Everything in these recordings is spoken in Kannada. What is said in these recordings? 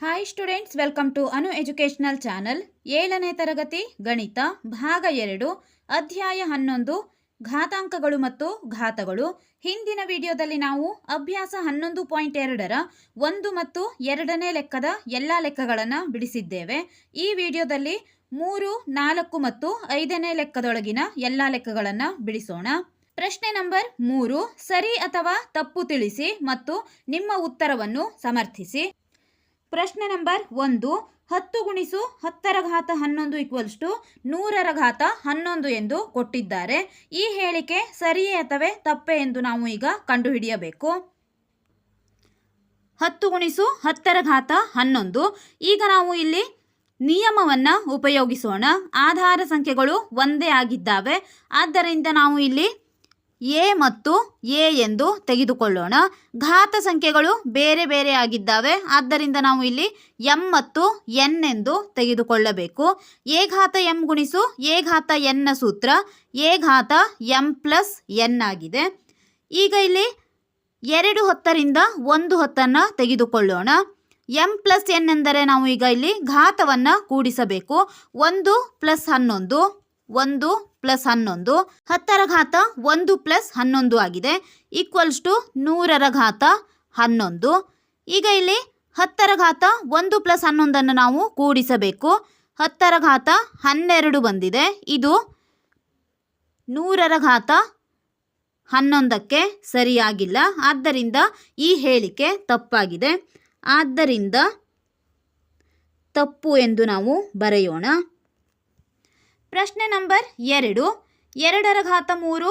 Hi students welcome to Anu educational channel ಏಳನೇ ತರಗತಿ, ಗಣಿತ, ಭಾಗ ಎರಡು, ಅಧ್ಯಾಯ ಹನ್ನೊಂದು, ಘಾತಾಂಕಗಳು ಮತ್ತು ಘಾತಗಳು. ಹಿಂದಿನ ವಿಡಿಯೋದಲ್ಲಿ ನಾವು ಅಭ್ಯಾಸ ಹನ್ನೊಂದು ಪಾಯಿಂಟ್ ಎರಡರ ಒಂದು ಮತ್ತು ಎರಡನೇ ಲೆಕ್ಕದ ಎಲ್ಲ ಲೆಕ್ಕಗಳನ್ನು ಬಿಡಿಸಿದ್ದೇವೆ. ಈ ವಿಡಿಯೋದಲ್ಲಿ ಮೂರು, ನಾಲ್ಕು ಮತ್ತು ಐದನೇ ಲೆಕ್ಕದೊಳಗಿನ ಎಲ್ಲ ಲೆಕ್ಕಗಳನ್ನು ಬಿಡಿಸೋಣ. ಪ್ರಶ್ನೆ ನಂಬರ್ ಮೂರು, ಸರಿ ಅಥವಾ ತಪ್ಪು ತಿಳಿಸಿ ಮತ್ತು ನಿಮ್ಮ ಉತ್ತರವನ್ನು ಸಮರ್ಥಿಸಿ. ಪ್ರಶ್ನೆ ನಂಬರ್ ಒಂದು. ಹತ್ತು ಗುಣಿಸು ಹತ್ತರ ಘಾತ ಹನ್ನೊಂದು ಈಕ್ವಲ್ಸ್ ಟು ನೂರರ ಘಾತ ಹನ್ನೊಂದು ಎಂದು ಕೊಟ್ಟಿದ್ದಾರೆ. ಈ ಹೇಳಿಕೆ ಸರಿಯೇ ಅಥವಾ ತಪ್ಪೇ ಎಂದು ನಾವು ಈಗ ಕಂಡುಹಿಡಿಯಬೇಕು. ಹತ್ತು ಗುಣಿಸು ಹತ್ತರ ಘಾತ ಹನ್ನೊಂದು. ಈಗ ನಾವು ಇಲ್ಲಿ ನಿಯಮವನ್ನು ಉಪಯೋಗಿಸೋಣ. ಆಧಾರ ಸಂಖ್ಯೆಗಳು ಒಂದೇ ಆಗಿದ್ದಾವೆ. ಆದ್ದರಿಂದ ನಾವು ಇಲ್ಲಿ ಎ ಮತ್ತು ಎ ಎಂದು ತೆಗೆದುಕೊಳ್ಳೋಣ. ಘಾತ ಸಂಖ್ಯೆಗಳು ಬೇರೆ ಬೇರೆ ಆಗಿದ್ದಾವೆ. ಆದ್ದರಿಂದ ನಾವು ಇಲ್ಲಿ ಎಂ ಮತ್ತು ಎನ್ ಎಂದು ತೆಗೆದುಕೊಳ್ಳಬೇಕು. ಎ ಘಾತ ಎಂ ಗುಣಿಸು, ಎ ಘಾತ ಎನ್ನ ಸೂತ್ರ, ಎ ಘಾತ ಎಂ ಪ್ಲಸ್ ಎನ್ ಆಗಿದೆ. ಈಗ ಇಲ್ಲಿ ಎರಡು ಹೊತ್ತರಿಂದ ಒಂದು ಹೊತ್ತನ್ನು ತೆಗೆದುಕೊಳ್ಳೋಣ. ಎಂ ಪ್ಲಸ್ ಎನ್ ಎಂದರೆ ನಾವು ಈಗ ಇಲ್ಲಿ ಘಾತವನ್ನು ಕೂಡಿಸಬೇಕು. ಒಂದು ಪ್ಲಸ್ ಹನ್ನೊಂದು. ಒಂದು ಪ್ಲಸ್ ಹನ್ನೊಂದು, ಹತ್ತರ ಘಾತ ಒಂದು ಪ್ಲಸ್ ಹನ್ನೊಂದು ಆಗಿದೆ. ಈಕ್ವಲ್ಸ್ ಟು ನೂರರ ಘಾತ ಹನ್ನೊಂದು. ಈಗ ಇಲ್ಲಿ ಹತ್ತರ ಘಾತ ಒಂದು ಪ್ಲಸ್ ಹನ್ನೊಂದನ್ನು ನಾವು ಕೂಡಿಸಬೇಕು. ಹತ್ತರ ಘಾತ ಹನ್ನೆರಡು ಬಂದಿದೆ. ಇದು ನೂರರ ಘಾತ ಹನ್ನೊಂದಕ್ಕೆ ಸರಿಯಾಗಿಲ್ಲ. ಆದ್ದರಿಂದ ಈ ಹೇಳಿಕೆ ತಪ್ಪಾಗಿದೆ. ಆದ್ದರಿಂದ ತಪ್ಪು ಎಂದು ನಾವು ಬರೆಯೋಣ. ಪ್ರಶ್ನೆ ನಂಬರ್ ಎರಡು. ಎರಡರ ಘಾತ ಮೂರು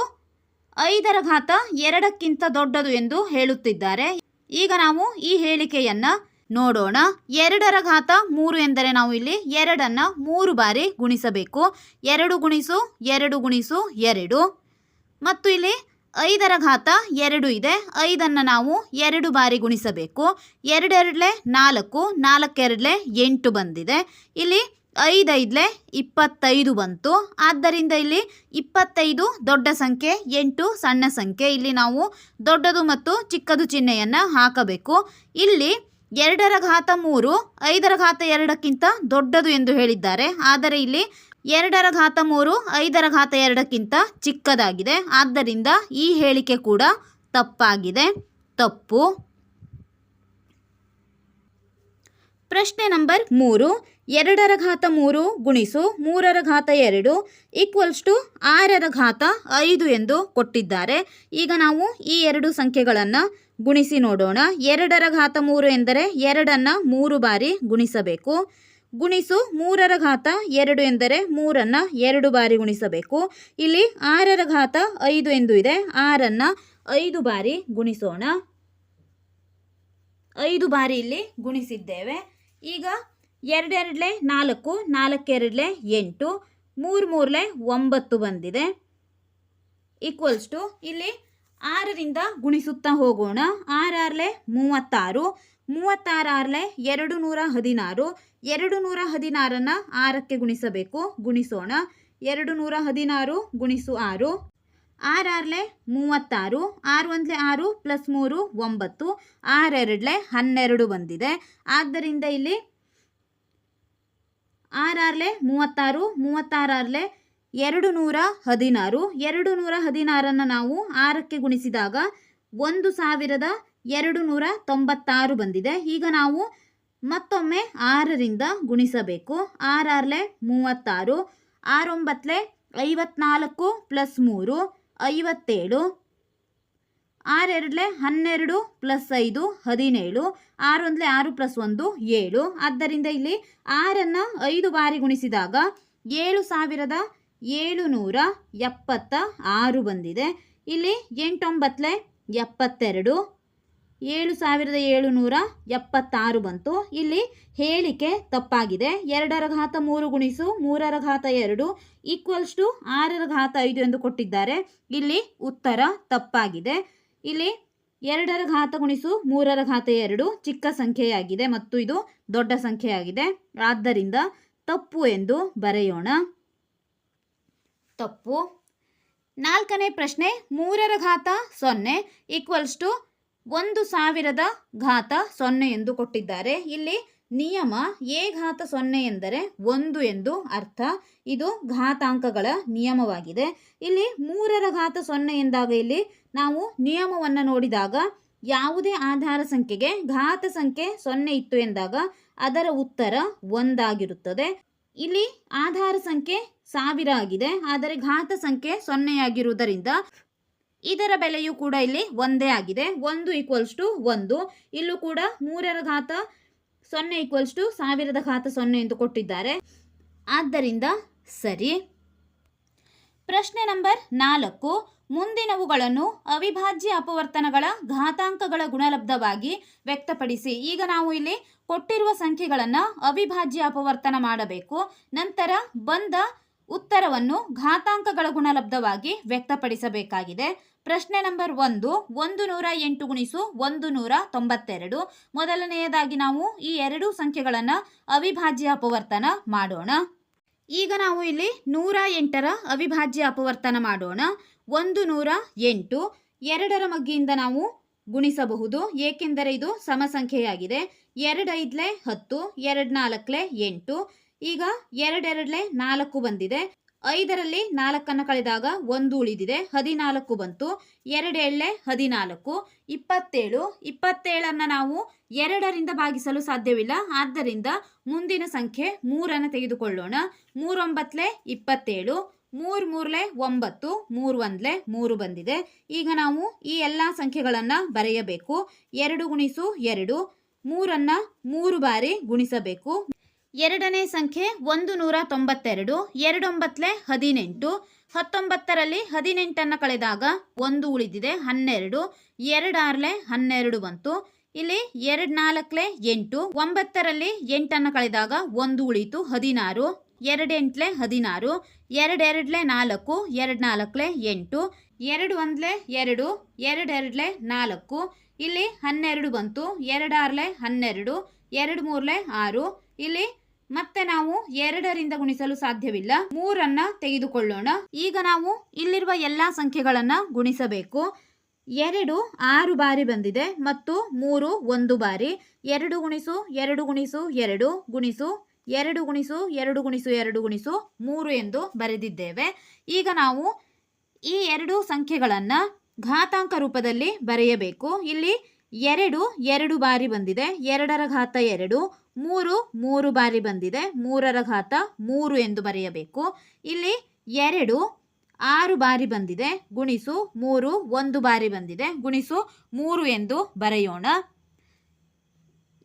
ಐದರ ಘಾತ ಎರಡಕ್ಕಿಂತ ದೊಡ್ಡದು ಎಂದು ಹೇಳುತ್ತಿದ್ದಾರೆ. ಈಗ ನಾವು ಈ ಹೇಳಿಕೆಯನ್ನು ನೋಡೋಣ. ಎರಡರ ಘಾತ ಮೂರು ಎಂದರೆ ನಾವು ಇಲ್ಲಿ ಎರಡನ್ನು ಮೂರು ಬಾರಿ ಗುಣಿಸಬೇಕು. ಎರಡು ಗುಣಿಸು ಎರಡು ಗುಣಿಸು, ಎರಡು. ಮತ್ತು ಇಲ್ಲಿ ಐದರ ಘಾತ ಎರಡು ಇದೆ. ಐದನ್ನು ನಾವು ಎರಡು ಬಾರಿ ಗುಣಿಸಬೇಕು. ಎರಡೆರಡಲೆ ನಾಲ್ಕು, ನಾಲ್ಕೆರಡಲೆ ಎಂಟು ಬಂದಿದೆ. ಇಲ್ಲಿ ಐದೈದಲೆ ಇಪ್ಪತ್ತೈದು ಬಂತು. ಆದ್ದರಿಂದ ಇಲ್ಲಿ ಇಪ್ಪತ್ತೈದು ದೊಡ್ಡ ಸಂಖ್ಯೆ, ಎಂಟು ಸಣ್ಣ ಸಂಖ್ಯೆ. ಇಲ್ಲಿ ನಾವು ದೊಡ್ಡದು ಮತ್ತು ಚಿಕ್ಕದು ಚಿಹ್ನೆಯನ್ನು ಹಾಕಬೇಕು. ಇಲ್ಲಿ ಎರಡರ ಘಾತ ಮೂರು, ಐದರ ಘಾತ ಎರಡಕ್ಕಿಂತ ದೊಡ್ಡದು ಎಂದು ಹೇಳಿದ್ದಾರೆ. ಆದರೆ ಇಲ್ಲಿ ಎರಡರ ಘಾತ ಮೂರು, ಐದರ ಘಾತ ಎರಡಕ್ಕಿಂತ ಚಿಕ್ಕದಾಗಿದೆ. ಆದ್ದರಿಂದ ಈ ಹೇಳಿಕೆ ಕೂಡ ತಪ್ಪಾಗಿದೆ. ತಪ್ಪು. ಪ್ರಶ್ನೆ ನಂಬರ್ ಮೂರು. ಎರಡರ ಘಾತ ಮೂರು ಗುಣಿಸು ಮೂರರ ಘಾತ ಎರಡು ಈಕ್ವಲ್ಸ್ ಟು ಆರರ ಘಾತ ಐದು ಎಂದು ಕೊಟ್ಟಿದ್ದಾರೆ. ಈಗ ನಾವು ಈ ಎರಡು ಸಂಖ್ಯೆಗಳನ್ನು ಗುಣಿಸಿ ನೋಡೋಣ. ಎರಡರ ಘಾತ ಮೂರು ಎಂದರೆ ಎರಡನ್ನು ಮೂರು ಬಾರಿ ಗುಣಿಸಬೇಕು. ಗುಣಿಸು ಮೂರರ ಘಾತ ಎರಡು ಎಂದರೆ ಮೂರನ್ನು ಎರಡು ಬಾರಿ ಗುಣಿಸಬೇಕು. ಇಲ್ಲಿ ಆರರ ಘಾತ ಐದು ಎಂದು ಇದೆ. ಆರನ್ನು ಐದು ಬಾರಿ ಗುಣಿಸೋಣ. ಐದು ಬಾರಿ ಇಲ್ಲಿ ಗುಣಿಸಿದ್ದೇವೆ. ಈಗ ಎರಡೆರಡಲೆ ನಾಲ್ಕು, ನಾಲ್ಕೆರಡಲೆ ಎಂಟು ಮೂರು ಮೂರಲೆ ಒಂಬತ್ತು ಬಂದಿದೆ. ಈಕ್ವಲ್ಸ್ ಟು ಇಲ್ಲಿ ಆರರಿಂದ ಗುಣಿಸುತ್ತಾ ಹೋಗೋಣ. ಆರಾರಲೆ ಮೂವತ್ತಾರು, ಮೂವತ್ತಾರಾರಲೆ ಎರಡು ನೂರ ಹದಿನಾರು ಎರಡು ನೂರ ಹದಿನಾರನ್ನು ಆರಕ್ಕೆ ಗುಣಿಸಬೇಕು. ಗುಣಿಸೋಣ. ಎರಡು ನೂರ ಹದಿನಾರು ಗುಣಿಸು ಆರು, ಆರಾರಲೆ ಮೂವತ್ತಾರು ಆರು ಒಂದಲೆ ಆರು ಪ್ಲಸ್ ಮೂರು ಒಂಬತ್ತು, ಆರೆರಡಲೆ ಹನ್ನೆರಡು ಬಂದಿದೆ. ಆದ್ದರಿಂದ ಇಲ್ಲಿ ಆರಾರಲೆ ಮೂವತ್ತಾರು, ಮೂವತ್ತಾರಾರ್ಲೆ ಎರಡು ನೂರ ಹದಿನಾರು. ಎರಡು ನೂರ ಹದಿನಾರನ್ನು ನಾವು ಆರಕ್ಕೆ ಗುಣಿಸಿದಾಗ ಒಂದು ಸಾವಿರದ ಎರಡು ನೂರ ತೊಂಬತ್ತಾರು ಬಂದಿದೆ. ಈಗ ನಾವು ಮತ್ತೊಮ್ಮೆ ಆರರಿಂದ ಗುಣಿಸಬೇಕು. ಆರಾರ್ಲೆ ಮೂವತ್ತಾರು ಆರೊಂಬತ್ತಲೆ ಐವತ್ನಾಲ್ಕು ಪ್ಲಸ್ ಮೂರು, ಐವತ್ತೇಳು ಆರೆರಡಲೆ ಹನ್ನೆರಡು ಪ್ಲಸ್ ಐದು ಹದಿನೇಳು, ಆರೊಂದಲೆ ಆರು ಪ್ಲಸ್ ಒಂದು ಏಳು. ಆದ್ದರಿಂದ ಇಲ್ಲಿ ಆರನ್ನು ಐದು ಬಾರಿ ಗುಣಿಸಿದಾಗ ಏಳು ಸಾವಿರದ ಏಳು ನೂರ ಎಪ್ಪತ್ತ ಆರು ಬಂದಿದೆ. ಇಲ್ಲಿ ಎಂಟೊಂಬತ್ತಲೆ ಎಪ್ಪತ್ತೆರಡು, ಏಳು ಸಾವಿರದ ಏಳುನೂರ ಎಪ್ಪತ್ತಾರು ಬಂತು. ಇಲ್ಲಿ ಹೇಳಿಕೆ ತಪ್ಪಾಗಿದೆ. ಎರಡರ ಘಾತ ಮೂರು ಗುಣಿಸು, ಮೂರರ ಘಾತ ಎರಡು ಈಕ್ವಲ್ಸ್ ಟು ಆರರ ಘಾತ ಐದು ಎಂದು ಕೊಟ್ಟಿದ್ದಾರೆ. ಇಲ್ಲಿ ಉತ್ತರ ತಪ್ಪಾಗಿದೆ. ಇಲ್ಲಿ ಎರಡರ ಘಾತ ಗುಣಿಸು ಮೂರರ ಘಾತ ಎರಡು ಚಿಕ್ಕ ಸಂಖ್ಯೆಯಾಗಿದೆ ಮತ್ತು ಇದು ದೊಡ್ಡ ಸಂಖ್ಯೆಯಾಗಿದೆ. ಆದ್ದರಿಂದ ತಪ್ಪು ಎಂದು ಬರೆಯೋಣ. ತಪ್ಪು. ನಾಲ್ಕನೇ ಪ್ರಶ್ನೆ, ಮೂರರ ಘಾತ ಸೊನ್ನೆ ಈಕ್ವಲ್ಸ್ ಟು ಒಂದು ಸಾವಿರದ ಘಾತ ಸೊನ್ನೆ ಎಂದು ಕೊಟ್ಟಿದ್ದಾರೆ. ಇಲ್ಲಿ ನಿಯಮ ಎ ಘಾತ ಸೊನ್ನೆ ಎಂದರೆ ಒಂದು ಎಂದು ಅರ್ಥ. ಇದು ಘಾತಾಂಕಗಳ ನಿಯಮವಾಗಿದೆ. ಇಲ್ಲಿ ಮೂರರ ಘಾತ ಸೊನ್ನೆ ಎಂದಾಗ ಇಲ್ಲಿ ನಾವು ನಿಯಮವನ್ನು ನೋಡಿದಾಗ ಯಾವುದೇ ಆಧಾರ ಸಂಖ್ಯೆಗೆ ಘಾತ ಸಂಖ್ಯೆ ಸೊನ್ನೆ ಇತ್ತು ಎಂದಾಗ ಅದರ ಉತ್ತರ ಒಂದಾಗಿರುತ್ತದೆ. ಇಲ್ಲಿ ಆಧಾರ ಸಂಖ್ಯೆ ಸಾವಿರ ಆಗಿದೆ, ಆದರೆ ಘಾತ ಸಂಖ್ಯೆ ಸೊನ್ನೆಯಾಗಿರುವುದರಿಂದ ಇದರ ಬೆಲೆಯು ಕೂಡ ಇಲ್ಲಿ ಒಂದೇ ಆಗಿದೆ. ಒಂದು ಈಕ್ವಲ್ಸ್ ಟು ಒಂದು. ಇಲ್ಲೂ ಕೂಡ ಮೂರರ ಘಾತ ಸೊನ್ನೆ ಈಕ್ವಲ್ಸ್ ಟು ಸಾವಿರದ ಘಾತ ಸೊನ್ನೆ ಎಂದು ಕೊಟ್ಟಿದ್ದಾರೆ. ಆದ್ದರಿಂದ ಸರಿ. ಪ್ರಶ್ನೆ ನಂಬರ್ ನಾಲ್ಕು. ಮುಂದಿನವುಗಳನ್ನು ಅವಿಭಾಜ್ಯ ಅಪವರ್ತನಗಳ ಘಾತಾಂಕಗಳ ಗುಣಲಬ್ಧವಾಗಿ ವ್ಯಕ್ತಪಡಿಸಿ. ಈಗ ನಾವು ಇಲ್ಲಿ ಕೊಟ್ಟಿರುವ ಸಂಖ್ಯೆಗಳನ್ನು ಅವಿಭಾಜ್ಯ ಅಪವರ್ತನ ಮಾಡಬೇಕು. ನಂತರ ಬಂದ ಉತ್ತರವನ್ನು ಘಾತಾಂಕಗಳ ಗುಣಲಬ್ಧವಾಗಿ ವ್ಯಕ್ತಪಡಿಸಬೇಕಾಗಿದೆ. ಪ್ರಶ್ನೆ ನಂಬರ್ ಒಂದು ಒಂದು ನೂರ ಎಂಟು ಗುಣಿಸು ಒಂದು ನೂರ ತೊಂಬತ್ತೆರಡು ಮೊದಲನೆಯದಾಗಿ ನಾವು ಈ ಎರಡು ಸಂಖ್ಯೆಗಳನ್ನು ಅವಿಭಾಜ್ಯ ಅಪವರ್ತನ ಮಾಡೋಣ. ಈಗ ನಾವು ಇಲ್ಲಿ ನೂರ ಎಂಟರ ಅವಿಭಾಜ್ಯ ಅಪವರ್ತನ ಮಾಡೋಣ. ಒಂದು ನೂರ ಎಂಟು. ಎರಡರ ಮಗ್ಗಿಯಿಂದ ನಾವು ಗುಣಿಸಬಹುದು. ಏಕೆಂದರೆ ಇದು ಸಮಸಂಖ್ಯೆಯಾಗಿದೆ. ಎರಡು ಐದ್ಲೆ ಹತ್ತು ಎರಡು ನಾಲ್ಕಲೆ ಎಂಟು. ಈಗ ಎರಡೆರಡ್ಲೆ ನಾಲ್ಕು ಬಂದಿದೆ. ಐದರಲ್ಲಿ ನಾಲ್ಕನ್ನು ಕಳೆದಾಗ ಒಂದು ಉಳಿದಿದೆ. ಹದಿನಾಲ್ಕು ಬಂತು. ಎರಡೇಳೆ ಹದಿನಾಲ್ಕು. ಇಪ್ಪತ್ತೇಳು. ಇಪ್ಪತ್ತೇಳನ್ನು ನಾವು ಎರಡರಿಂದ ಭಾಗಿಸಲು ಸಾಧ್ಯವಿಲ್ಲ. ಆದ್ದರಿಂದ ಮುಂದಿನ ಸಂಖ್ಯೆ ಮೂರನ್ನು ತೆಗೆದುಕೊಳ್ಳೋಣ. ಮೂರೊಂಬತ್ತಲೆ ಇಪ್ಪತ್ತೇಳು. ಮೂರು ಮೂರಲೆ ಒಂಬತ್ತು, ಮೂರು ಒಂದ್ಲೆ ಮೂರು ಬಂದಿದೆ. ಈಗ ನಾವು ಈ ಎಲ್ಲ ಸಂಖ್ಯೆಗಳನ್ನು ಬರೆಯಬೇಕು. ಎರಡು ಗುಣಿಸು ಎರಡು, ಮೂರನ್ನು ಮೂರು ಬಾರಿ ಗುಣಿಸಬೇಕು. ಎರಡನೇ ಸಂಖ್ಯೆ ಒಂದು ನೂರ ತೊಂಬತ್ತೆರಡು ಎರಡೊಂಬತ್ತಲೆ ಹದಿನೆಂಟು, ಹತ್ತೊಂಬತ್ತರಲ್ಲಿ ಹದಿನೆಂಟನ್ನು ಕಳೆದಾಗ ಒಂದು ಉಳಿದಿದೆ, ಹನ್ನೆರಡು ಎರಡಾರ್ಲೆ ಹನ್ನೆರಡು ಬಂತು. ಇಲ್ಲಿ ಎರಡು ನಾಲ್ಕಲೆ ಎಂಟು, ಒಂಬತ್ತರಲ್ಲಿ ಎಂಟನ್ನು ಕಳೆದಾಗ ಒಂದು ಉಳಿತು ಹದಿನಾರು. ಎರಡೆಂಟ್ಲೆ ಹದಿನಾರು, ಎರಡೆರಡ್ಲೆ ನಾಲ್ಕು ಎರಡು ನಾಲ್ಕಲೆ ಎಂಟು ಎರಡು ಒಂದ್ಲೆ ಎರಡು, ಎರಡೆರಡ್ಲೆ ನಾಲ್ಕು, ಇಲ್ಲಿ ಹನ್ನೆರಡು ಬಂತು, ಎರಡಾರ್ಲೆ ಹನ್ನೆರಡು ಎರಡು ಮೂರ್ಲೆ ಆರು, ಇಲ್ಲಿ ಮತ್ತೆ ನಾವು ಎರಡರಿಂದ ಗುಣಿಸಲು ಸಾಧ್ಯವಿಲ್ಲ. ಮೂರನ್ನ ತೆಗೆದುಕೊಳ್ಳೋಣ. ಈಗ ನಾವು ಇಲ್ಲಿರುವ ಎಲ್ಲಾ ಸಂಖ್ಯೆಗಳನ್ನು ಗುಣಿಸಬೇಕು. ಎರಡು ಆರು ಬಾರಿ ಬಂದಿದೆ ಮತ್ತು ಮೂರು ಒಂದು ಬಾರಿ. ಎರಡು ಗುಣಿಸು ಎರಡು ಗುಣಿಸು ಎರಡು ಗುಣಿಸು ಎರಡು ಗುಣಿಸು ಎರಡು ಗುಣಿಸು ಎರಡು ಗುಣಿಸು, ಮೂರು ಎಂದು ಬರೆದಿದ್ದೇವೆ. ಈಗ ನಾವು ಈ ಎರಡು ಸಂಖ್ಯೆಗಳನ್ನು ಘಾತಾಂಕ ರೂಪದಲ್ಲಿ ಬರೆಯಬೇಕು. ಇಲ್ಲಿ ಎರಡು ಎರಡು ಬಾರಿ ಬಂದಿದೆ. ಎರಡರ ಘಾತ ಎರಡು, ಮೂರು ಮೂರು ಬಾರಿ ಬಂದಿದೆ. ಮೂರರ ಘಾತ ಮೂರು ಎಂದು ಬರೆಯಬೇಕು. ಇಲ್ಲಿ ಎರಡು, ಆರು ಬಾರಿ ಬಂದಿದೆ. ಗುಣಿಸು, ಮೂರು, ಒಂದು ಬಾರಿ ಬಂದಿದೆ. ಗುಣಿಸು, ಮೂರು ಎಂದು ಬರೆಯೋಣ.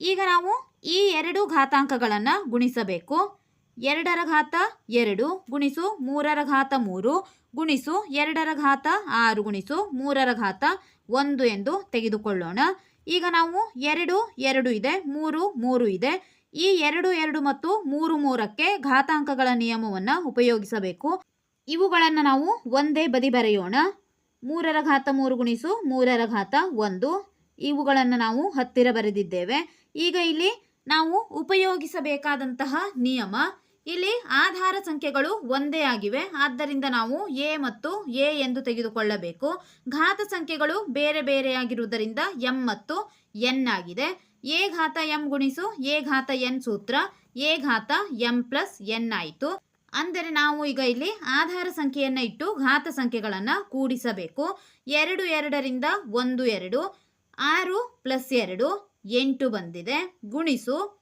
ಈಗ ನಾವು ಈ ಎರಡು ಘಾತಾಂಕಗಳನ್ನು ಗುಣಿಸಬೇಕು. ಎರಡರ ಘಾತ ಎರಡು ಗುಣಿಸು ಮೂರರ ಘಾತ ಮೂರು ಗುಣಿಸು ಎರಡರ ಘಾತ ಆರು ಗುಣಿಸು ಮೂರರ ಘಾತ ಒಂದು ಎಂದು ತೆಗೆದುಕೊಳ್ಳೋಣ. ಈಗ ನಾವು ಎರಡು ಎರಡು ಇದೆ, ಮೂರು ಮೂರು ಇದೆ. ಈ ಎರಡು ಎರಡು ಮತ್ತು ಮೂರು, ಮೂರಕ್ಕೆ ಘಾತಾಂಕಗಳ ನಿಯಮವನ್ನು ಉಪಯೋಗಿಸಬೇಕು. ಇವುಗಳನ್ನು ನಾವು ಒಂದೇ ಬದಿ ಬರೆಯೋಣ. ಮೂರರ ಘಾತ ಮೂರು ಗುಣಿಸು ಮೂರರ ಘಾತ ಒಂದು. ಇವುಗಳನ್ನು ನಾವು ಹತ್ತಿರ ಬರೆದಿದ್ದೇವೆ. ಈಗ ಇಲ್ಲಿ ನಾವು ಉಪಯೋಗಿಸಬೇಕಾದಂತಹ ನಿಯಮ. ಇಲ್ಲಿ ಆಧಾರ ಸಂಖ್ಯೆಗಳು ಒಂದೇ ಆಗಿವೆ. ಆದ್ದರಿಂದ ನಾವು ಎ ಮತ್ತು ಎ ಎಂದು ತೆಗೆದುಕೊಳ್ಳಬೇಕು. ಘಾತ ಸಂಖ್ಯೆಗಳು ಬೇರೆ ಬೇರೆಯಾಗಿರುವುದರಿಂದ ಎಂ ಮತ್ತು ಎನ್ ಆಗಿದೆ. ಎ ಘಾತ ಎಂ ಗುಣಿಸು, ಎ ಘಾತ ಎನ್ ಸೂತ್ರ, ಎ ಘಾತ ಎಂ ಪ್ಲಸ್ ಎನ್ ಆಯಿತು. ಅಂದರೆ ನಾವು ಈಗ ಇಲ್ಲಿ ಆಧಾರ ಸಂಖ್ಯೆಯನ್ನು ಇಟ್ಟು ಘಾತ ಸಂಖ್ಯೆಗಳನ್ನು ಕೂಡಿಸಬೇಕು. ಎರಡು, ಎರಡರಿಂದ ಒಂದು, ಎರಡು, ಆರು ಪ್ಲಸ್ ಎರಡು ಎಂಟು ಬಂದಿದೆ. ಗುಣಿಸು.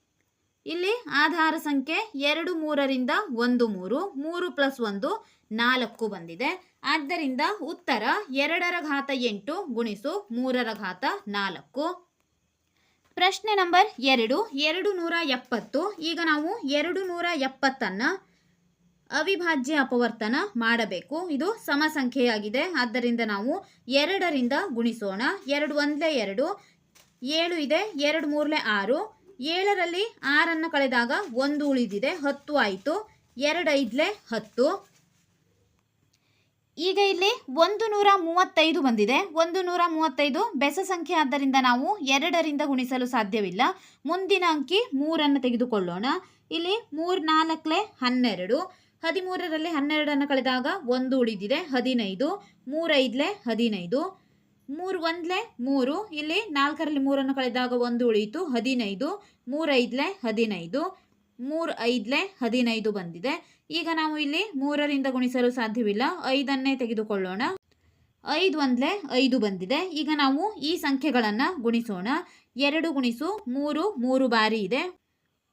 ಇಲ್ಲಿ ಆಧಾರ ಸಂಖ್ಯೆ ಎರಡು ಮೂರರಿಂದ ಒಂದು ಮೂರು ಮೂರು ಪ್ಲಸ್ ಒಂದು ನಾಲ್ಕು ಬಂದಿದೆ. ಆದ್ದರಿಂದ ಉತ್ತರ ಎರಡರ ಘಾತ ಎಂಟು, ಗುಣಿಸು. ಮೂರರ ಘಾತ ನಾಲ್ಕು. ಪ್ರಶ್ನೆ ನಂಬರ್ ಎರಡು ಎರಡು ನೂರ ಎಪ್ಪತ್ತು. ಈಗ ನಾವು ಎರಡು ನೂರ ಎಪ್ಪತ್ತನ್ನು ಅವಿಭಾಜ್ಯ ಅಪವರ್ತನ ಮಾಡಬೇಕು. ಇದು ಸಮ ಸಂಖ್ಯೆಯಾಗಿದೆ ಆದ್ದರಿಂದ ನಾವು ಎರಡರಿಂದ ಗುಣಿಸೋಣ. ಎರಡು ಒಂದೇ ಎರಡು ಏಳು ಇದೆ, ಎರಡು ಮೂರಲೆ ಆರು. ಏಳರಲ್ಲಿ ಆರನ್ನು ಕಳೆದಾಗ ಒಂದು ಉಳಿದಿದೆ, ಹತ್ತು ಆಯಿತು. ಎರಡು ಐದ್ಲೆ ಹತ್ತು. ಈಗ ಇಲ್ಲಿ ಒಂದು ನೂರ ಮೂವತ್ತೈದು ಬಂದಿದೆ. ಒಂದು ನೂರ ಮೂವತ್ತೈದು ಬೆಸ ಸಂಖ್ಯೆ ಆದ್ದರಿಂದ ನಾವು ಎರಡರಿಂದ ಗುಣಿಸಲು ಸಾಧ್ಯವಿಲ್ಲ. ಮುಂದಿನ ಅಂಕಿ ಮೂರನ್ನು ತೆಗೆದುಕೊಳ್ಳೋಣ. ಇಲ್ಲಿ ಮೂರು ನಾಲ್ಕಲೆ ಹನ್ನೆರಡು. ಹದಿಮೂರರಲ್ಲಿ ಹನ್ನೆರಡನ್ನು ಕಳೆದಾಗ ಒಂದು ಉಳಿದಿದೆ, ಹದಿನೈದು. ಮೂರೈದ್ಲೆ ಹದಿನೈದು. ಮೂರು ಒಂದ್ಲೆ ಮೂರು, ಇಲ್ಲಿ ನಾಲ್ಕರಲ್ಲಿ ಮೂರನ್ನು ಕಳೆದಾಗ ಒಂದು ಉಳಿಯಿತು, ಹದಿನೈದು, ಮೂರೈದ್ಲೆ ಹದಿನೈದು ಮೂರು ಐದ್ಲೆ ಹದಿನೈದು ಬಂದಿದೆ. ಈಗ ನಾವು ಇಲ್ಲಿ ಮೂರರಿಂದ ಗುಣಿಸಲು ಸಾಧ್ಯವಿಲ್ಲ, ಐದನ್ನೇ ತೆಗೆದುಕೊಳ್ಳೋಣ. ಐದು ಒಂದ್ಲೆ ಐದು ಬಂದಿದೆ. ಈಗ ನಾವು ಈ ಸಂಖ್ಯೆಗಳನ್ನು ಗುಣಿಸೋಣ. ಎರಡು ಗುಣಿಸು ಮೂರು ಮೂರು ಬಾರಿ ಇದೆ.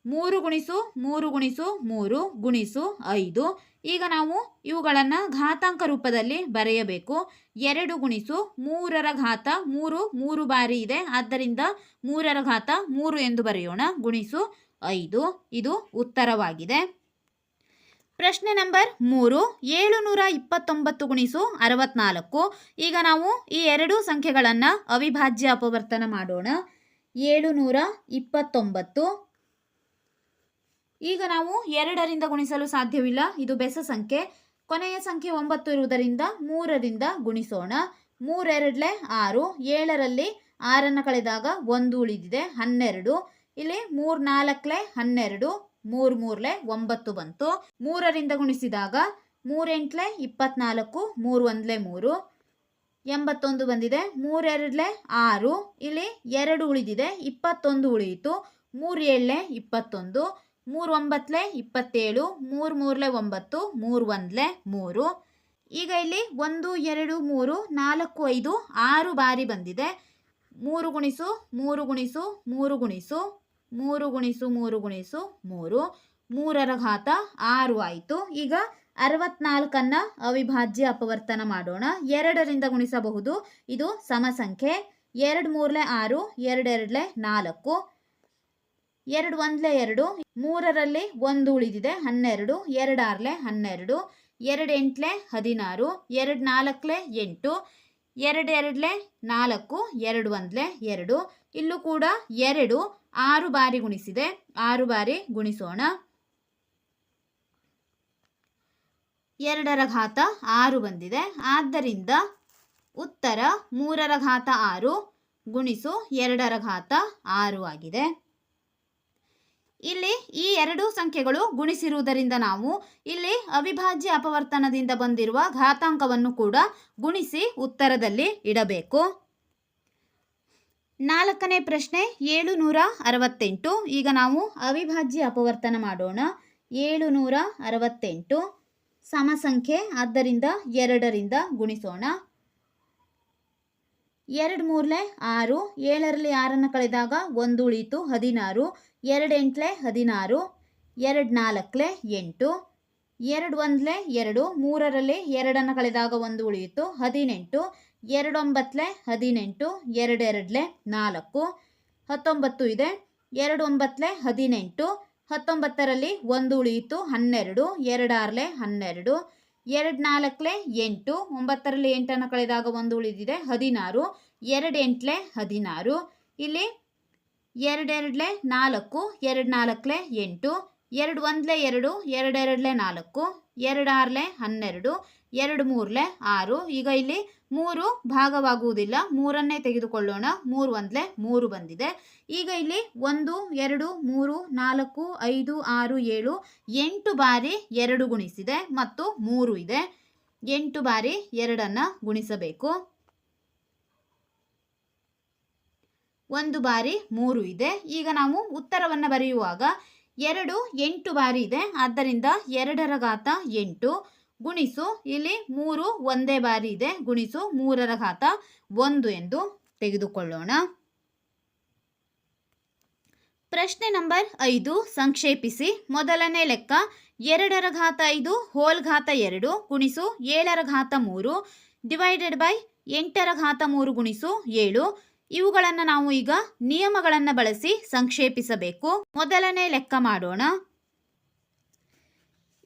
ಮೂರು ಗುಣಿಸು ಮೂರು ಗುಣಿಸು ಮೂರು, ಗುಣಿಸು ಐದು. ಈಗ ನಾವು ಇವುಗಳನ್ನು ಘಾತಾಂಕ ರೂಪದಲ್ಲಿ ಬರೆಯಬೇಕು. ಎರಡು ಗುಣಿಸು ಮೂರರ ಘಾತ ಮೂರು ಮೂರು ಬಾರಿ ಇದೆ. ಆದ್ದರಿಂದ ಮೂರರ ಘಾತ ಮೂರು ಎಂದು ಬರೆಯೋಣ. ಗುಣಿಸು ಐದು. ಇದು ಉತ್ತರವಾಗಿದೆ. ಪ್ರಶ್ನೆ ನಂಬರ್ ಮೂರು. ಏಳುನೂರ ಇಪ್ಪತ್ತೊಂಬತ್ತು ಗುಣಿಸು ಅರವತ್ನಾಲ್ಕು. ಈಗ ನಾವು ಈ ಎರಡು ಸಂಖ್ಯೆಗಳನ್ನು ಅವಿಭಾಜ್ಯ ಅಪವರ್ತನ ಮಾಡೋಣ. ಏಳುನೂರ ಇಪ್ಪತ್ತೊಂಬತ್ತು. ಈಗ ನಾವು ಎರಡರಿಂದ ಗುಣಿಸಲು ಸಾಧ್ಯವಿಲ್ಲ. ಇದು ಬೆಸ ಸಂಖ್ಯೆ. ಕೊನೆಯ ಸಂಖ್ಯೆ ಒಂಬತ್ತು ಇರುವುದರಿಂದ ಮೂರರಿಂದ ಗುಣಿಸೋಣ. ಮೂರೆರಡಲೆ ಆರು, ಏಳರಲ್ಲಿ ಆರನ್ನು ಕಳೆದಾಗ ಒಂದು ಉಳಿದಿದೆ, ಹನ್ನೆರಡು. ಇಲ್ಲಿ ಮೂರ್ ನಾಲ್ಕಲೆ ಹನ್ನೆರಡು, ಮೂರ್ ಮೂರಲೆ ಒಂಬತ್ತು ಬಂತು. ಮೂರರಿಂದ ಗುಣಿಸಿದಾಗ ಮೂರೆಂಟ್ಲೆ ಇಪ್ಪತ್ನಾಲ್ಕು, ಮೂರು ಒಂದ್ಲೆ ಮೂರು. ಎಂಬತ್ತೊಂದು ಬಂದಿದೆ, ಮೂರೆರಡಲೆ ಆರು. ಇಲ್ಲಿ ಎರಡು ಉಳಿದಿದೆ, ಇಪ್ಪತ್ತೊಂದು ಉಳಿಯಿತು. ಮೂರು ಏಳ್ಲೆ ಇಪ್ಪತ್ತೊಂದು. ಮೂರು ಒಂಬತ್ತಲೆ ಇಪ್ಪತ್ತೇಳು ಮೂರು ಮೂರ್ಲೆ ಒಂಬತ್ತು ಮೂರು ಒಂದ್ಲೆ ಮೂರು. ಈಗ ಇಲ್ಲಿ ಒಂದು, ಎರಡು, ಮೂರು, ನಾಲ್ಕು, ಐದು, ಆರು ಬಾರಿ ಬಂದಿದೆ. ಮೂರು ಗುಣಿಸು ಮೂರು ಗುಣಿಸು ಮೂರು ಗುಣಿಸು ಮೂರು ಗುಣಿಸು ಮೂರು ಗುಣಿಸು, ಮೂರು. ಮೂರರ ಘಾತ ಆರು ಆಯಿತು. ಈಗ ಅರವತ್ನಾಲ್ಕನ್ನು ಅವಿಭಾಜ್ಯ ಅಪವರ್ತನ ಮಾಡೋಣ. ಎರಡರಿಂದ ಗುಣಿಸಬಹುದು. ಇದು ಸಮಸಂಖ್ಯೆ. ಎರಡು ಮೂರಲೆ ಆರು, ಎರಡೆರಡ್ಲೆ ನಾಲ್ಕು. ಎರಡು ಒಂದ್ಲೆ ಎರಡು, ಮೂರರಲ್ಲಿ ಒಂದು ಉಳಿದಿದೆ, ಹನ್ನೆರಡು, ಎರಡಾರ್ಲೆ ಹನ್ನೆರಡು ಎರಡು ಎಂಟ್ಲೆ ಹದಿನಾರು, ಎರಡು ನಾಲ್ಕಲೆ ಎಂಟು, ಎರಡು ಎರಡ್ಲೆ ನಾಲ್ಕು, ಎರಡು ಒಂದ್ಲೆ ಎರಡು. ಇಲ್ಲೂ ಕೂಡ ಎರಡು, ಆರು ಬಾರಿ ಗುಣಿಸಿದೆ. ಆರು ಬಾರಿ ಗುಣಿಸೋಣ. ಎರಡರ ಘಾತ ಆರು ಬಂದಿದೆ. ಆದ್ದರಿಂದ ಉತ್ತರ ಮೂರರ ಘಾತ ಆರು, ಗುಣಿಸು ಎರಡರ ಘಾತ ಆರು ಆಗಿದೆ. ಇಲ್ಲಿ ಈ ಎರಡು ಸಂಖ್ಯೆಗಳು ಗುಣಿಸಿರುವುದರಿಂದ ನಾವು ಇಲ್ಲಿ ಅವಿಭಾಜ್ಯ ಅಪವರ್ತನದಿಂದ ಬಂದಿರುವ ಘಾತಾಂಕವನ್ನು ಕೂಡ ಗುಣಿಸಿ ಉತ್ತರದಲ್ಲಿ ಇಡಬೇಕು. ನಾಲ್ಕನೇ ಪ್ರಶ್ನೆ ಏಳು ನೂರ ಅರವತ್ತೆಂಟು ಈಗ ನಾವು ಅವಿಭಾಜ್ಯ ಅಪವರ್ತನ ಮಾಡೋಣ. ಏಳು ನೂರ ಅರವತ್ತೆಂಟು ಸಮಸಂಖ್ಯೆ, ಆದ್ದರಿಂದ ಎರಡರಿಂದ ಗುಣಿಸೋಣ. ಎರಡು ಮೂರಲೆ ಆರು, ಏಳರಲ್ಲಿ ಆರನ್ನು ಕಳೆದಾಗ ಒಂದು ಉಳಿತು ಹದಿನಾರು ಎರಡು ಎಂಟ್ಲೆ ಹದಿನಾರು ಎರಡು ನಾಲ್ಕಲೆ ಎಂಟು ಎರಡು ಒಂದ್ಲೆ ಎರಡು, ಮೂರರಲ್ಲಿ ಎರಡನ್ನು ಕಳೆದಾಗ ಒಂದು ಉಳಿಯಿತು ಹದಿನೆಂಟು ಎರಡು ಒಂಬತ್ತಲೆ ಹದಿನೆಂಟು, ಎರಡೆರಡಲೆ ನಾಲ್ಕು, ಹತ್ತೊಂಬತ್ತು ಇದೆ ಎರಡು ಒಂಬತ್ತಲೆ ಹದಿನೆಂಟು, ಹತ್ತೊಂಬತ್ತರಲ್ಲಿ ಒಂದು ಉಳಿಯಿತು ಹನ್ನೆರಡು, ಎರಡಾರಲೆ ಹನ್ನೆರಡು ಎರಡು ನಾಲ್ಕಲೆ ಎಂಟು, ಒಂಬತ್ತರಲ್ಲಿ ಎಂಟನ್ನು ಕಳೆದಾಗ ಒಂದು ಉಳಿದಿದೆ, ಹದಿನಾರು. ಎರಡು ಎಂಟ್ಲೆ ಹದಿನಾರು. ಇಲ್ಲಿ ಎರಡೆರಡ್ಲೆ ನಾಲ್ಕು ಎರಡು ನಾಲ್ಕಲೆ ಎಂಟು. ಎರಡು ಒಂದ್ಲೆ ಎರಡು, ಎರಡೆರಡ್ಲೆ ನಾಲ್ಕು. ಎರಡು ಹನ್ನೆರಡು. ಎರಡು ಮೂರ್ಲೆ ಆರು. ಈಗ ಇಲ್ಲಿ ಮೂರು ಭಾಗವಾಗುವುದಿಲ್ಲ. ಮೂರನ್ನೇ ತೆಗೆದುಕೊಳ್ಳೋಣ. ಮೂರು ಒಂದ್ಲೆ ಮೂರು ಬಂದಿದೆ. ಈಗ ಇಲ್ಲಿ ಒಂದು, ಎರಡು, ಮೂರು, ನಾಲ್ಕು, ಐದು, ಆರು, ಏಳು, ಎಂಟು ಬಾರಿ ಎರಡು ಗುಣಿಸಿದೆ ಮತ್ತು ಮೂರು ಇದೆ. ಎಂಟು ಬಾರಿ ಎರಡನ್ನು ಗುಣಿಸಬೇಕು. ಒಂದು ಬಾರಿ ಮೂರು ಇದೆ. ಈಗ ನಾವು ಉತ್ತರವನ್ನು ಬರೆಯುವಾಗ ಎರಡು ಎಂಟು ಬಾರಿ ಇದೆ. ಆದ್ದರಿಂದ ಎರಡರ ಘಾತ ಎಂಟು. ಗುಣಿಸು ಇಲ್ಲಿ ಮೂರು ಒಂದೇ ಬಾರಿ ಇದೆ. ಗುಣಿಸು ಮೂರರ ಘಾತ ಒಂದು ಎಂದು ತೆಗೆದುಕೊಳ್ಳೋಣ. ಪ್ರಶ್ನೆ ನಂಬರ್ ಐದು ಸಂಕ್ಷೇಪಿಸಿ. ಮೊದಲನೇ ಲೆಕ್ಕ ಎರಡರ ಘಾತ ಐದು, ಹೋಲ್ ಘಾತ ಎರಡು, ಗುಣಿಸು ಏಳರ ಘಾತ ಮೂರು, ಡಿವೈಡೆಡ್ ಬೈ ಎಂಟರ ಘಾತ ಮೂರು ಗುಣಿಸು ಏಳು. ಇವುಗಳನ್ನು ನಾವು ಈಗ ನಿಯಮಗಳನ್ನು ಬಳಸಿ ಸಂಕ್ಷೇಪಿಸಬೇಕು. ಮೊದಲನೇ ಲೆಕ್ಕ ಮಾಡೋಣ.